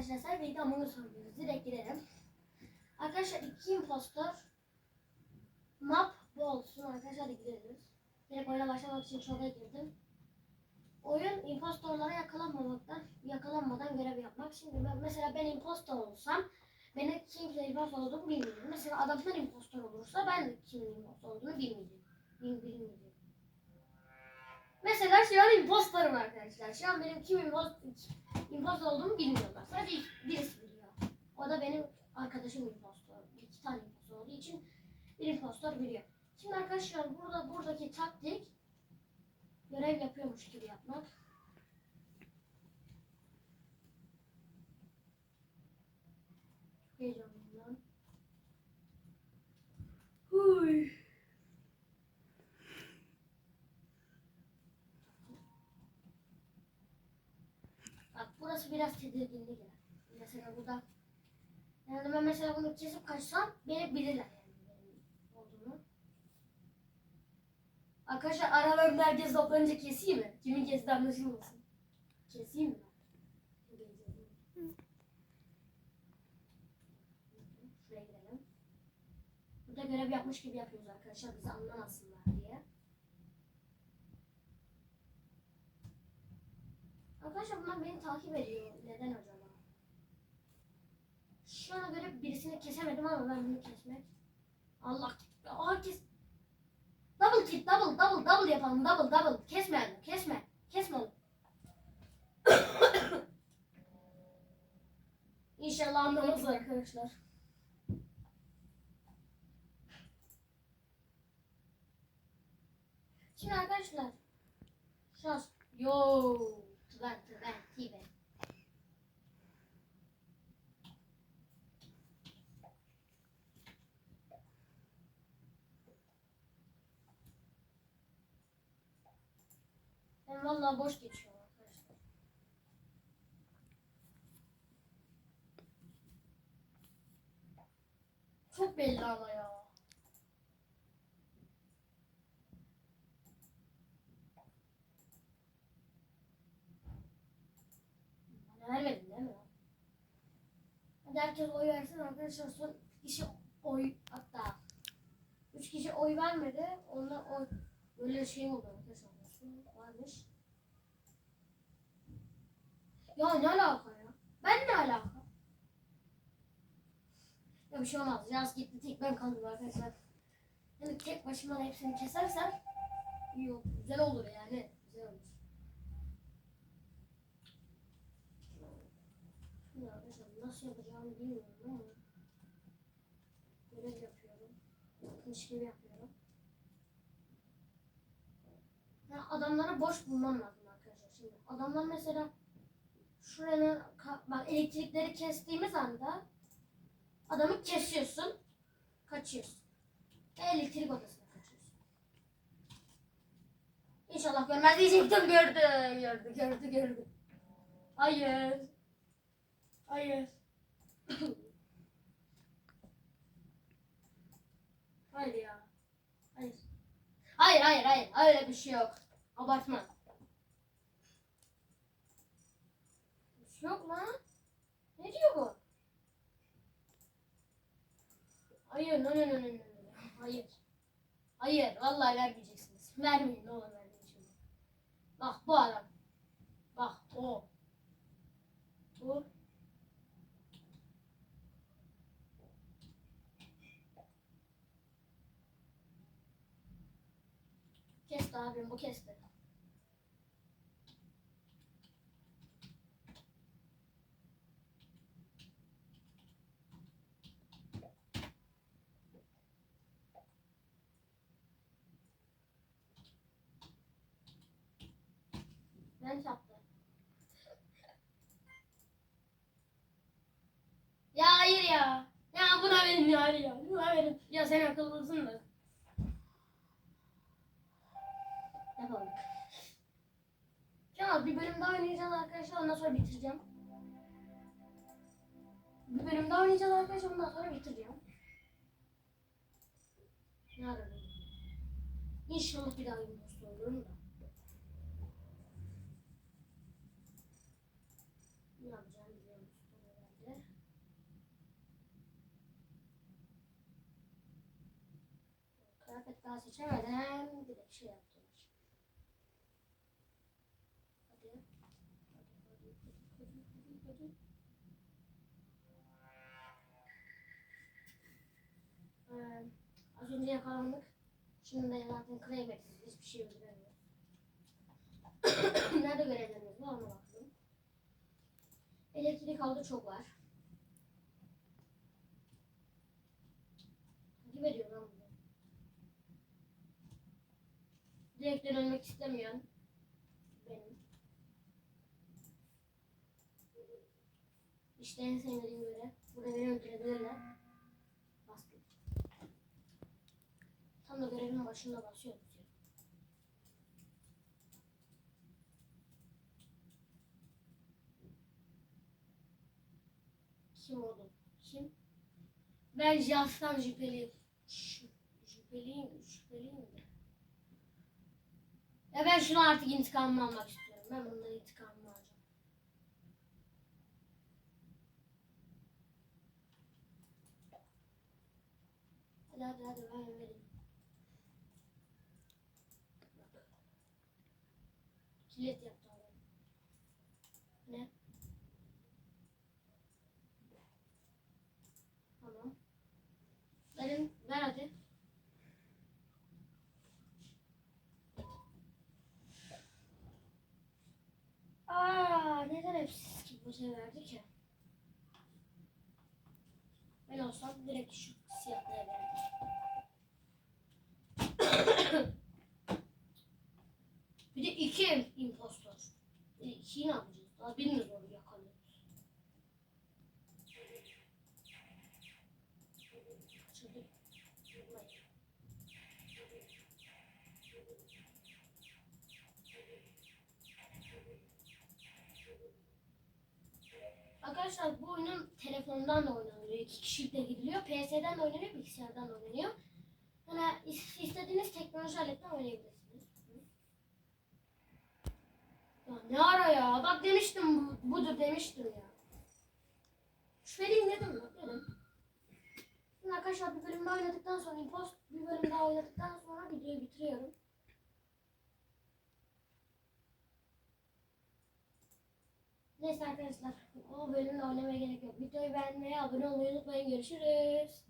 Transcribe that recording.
arkadaşlar birlikte Among Us oynuyoruz. Direkt girelim. Arkadaşlar iki impostor. Map bu olsun arkadaşlar hadi girelim. Direkt oyuna başlamak için çoğuna girdim. Oyun impostorlara yakalanmamaktan, yakalanmadan görev yapmak. Şimdi ben, mesela ben impostor olsam benim kimse impostor olduğumu bilmiyorum. Mesela adamlar impostor olursa ben de kimin impostor olduğunu bilmeyeceğim. Bil, bilmeyeceğim. Mesela şu an impostorum arkadaşlar. Şu an benim kim impostor, impostor olduğumu bilmiyorlar. Sadece birisi biliyor. O da benim arkadaşım impostor. İki tane impostor olduğu için bir impostor biliyor. Şimdi arkadaşlar burada buradaki taktik görev yapıyormuş gibi yapmak. Heyecanlıyım. Burası biraz tedirginlik yer. Mesela burada yani ben mesela bunu kesip kaçsam beni bilirler yani benim olduğumu. Arkadaşlar aralarında herkes toplanınca keseyim mi? Kimin kestiği anlaşılmasın. Keseyim mi? Şuraya girelim. Burada görev yapmış gibi yapıyoruz arkadaşlar bizi anlamasınlar diye. Arkadaşlar bunlar beni takip ediyor. Neden acaba? Şu ana göre birisini kesemedim ama ben bunu kesmek. Allah. Kes. Double kill, double, double, double yapalım. Double, double. Kesme, kesme. Kesme onu. İnşallah anlamazlar arkadaşlar. Şimdi arkadaşlar. Şans. Yo. Ben vallahi boş geçiyorum arkadaşlar. Çok belli ama ya. Bana vermedin değil mi? Hadi herkes oy versin arkadaşlar son kişi oy hatta üç kişi oy vermedi. Onlar oy böyle şey oldu arkadaşlar. Varmış. Ya ne alaka ya? Ben ne alaka? Ya bir şey olmaz. Yaz gitti tek ben kaldım arkadaşlar. Yani tek başıma hepsini kesersem iyi olur. Güzel olur yani. Güzel olur. Şimdi arkadaşlar nasıl yapacağımı bilmiyorum ama görev yapıyorum. Yapmış gibi yapıyorum. Ya adamlara boş bulmam lazım arkadaşlar. Şimdi adamlar mesela şuranın bak elektrikleri kestiğimiz anda adamı kesiyorsun, kaçıyorsun. Elektrik odasına kaçıyorsun. İnşallah görmez diyecektim gördü, gördü, gördü, gördü. Hayır. Hayır. Hayır. Hayır. Hayır hayır hayır öyle bir şey yok. Abartma. Bir şey yok lan. Ne diyor bu? Hayır no no no no. no. Hayır. Hayır vallahi vermeyeceksiniz. Vermeyin ne olur vermeyin şimdi. Bak bu adam. Bak o. Bu. Bu kesti. Ben çaptı. Ya hayır ya. Ya buna verin ya hayır ya. Buna verin. Ya sen akıllısın da. yapalım. Can bir bölüm daha oynayacağız arkadaşlar ondan sonra bitireceğim. Bir bölüm daha oynayacağız arkadaşlar ondan sonra bitireceğim. Nerede İnşallah bir daha videosu olurum da. Ne yapacağım bilmiyorum. Herhalde. Kıyafet daha seçemeden direkt şey yaptım. Az önce yakalandık. Şimdi de zaten kıyafetsiz hiçbir şey öldüremiyoruz. Nerede görevlerimiz var ona bakalım. Elektrik aldı çok var. Takip ediyor lan bunu. Direkten ölmek istemiyorum. Benim. İşte en sevmediğim göre. Burada beni öldürebilirler. Tam da görevin başında basıyoruz. Kim oğlum? Kim? Ben Jas'tan şüpheliyim. Şü- Şüpheliyim, şüpheliyim de. Ya ben şunu artık intikamımı almak istiyorum. Ben bundan intikamımı alacağım. Hadi hadi hadi ben vereyim. Bak. Kilit yaptı adam. Ne? Tamam. Verin, ver hadi. Aa, neden hepsi ki bu şey verdi ki? Ben olsam direkt şu siyahlıya verirdim. Bir de iki impostor. E, İkiyi ne Vurmayın. Arkadaşlar bu oyunun telefondan da oynanıyor. İki kişilik de gidiliyor. PS'den de oynanıyor, bilgisayardan da oynanıyor. Yani is- istediğiniz teknoloji aletten oynayabilirsiniz. Ya ne ara ya? Bak demiştim bu, budur demiştim ya. Şüpheliyim dedim bak dedim. Şimdi arkadaşlar bir bölüm daha oynadıktan sonra impost bir bölüm daha oynadıktan sonra videoyu bitiriyorum. Neyse arkadaşlar o bölümde oynamaya gerek yok. Videoyu beğenmeyi, abone olmayı unutmayın. Görüşürüz.